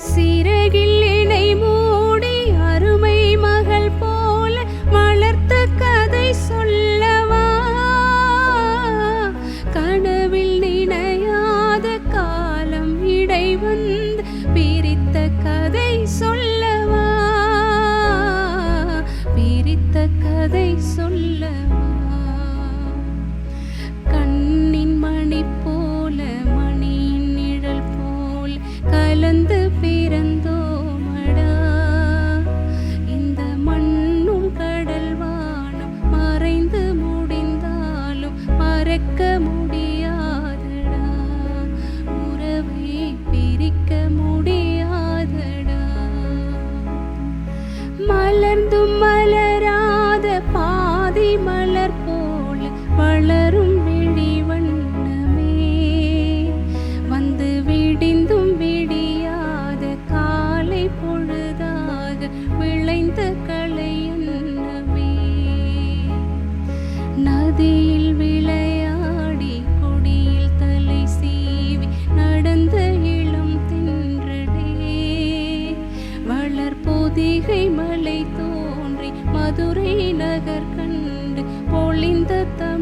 சிறகில் இணை மூடி அருமை மகள் போல வளர்த்த கதை சொல்லவா? கனவில் நினையாத காலம் இடை வந்து பிரித்த கதை சொல்லவா? பிரித்த கதை சொல்லவா மறக்க முடியாதடா. உறவை பிரிக்க முடியாதடா. மலர்ந்தும் மலராத பாதி மலர் போல வளரும் விழி வண்ணமே. வந்து விடிந்தும் விடியாத காலை பொழுதாக விளைந்த க பொய்கை மலை தோன்றி மதுரை நகர் கண்டு பொழிந்த தமிழ்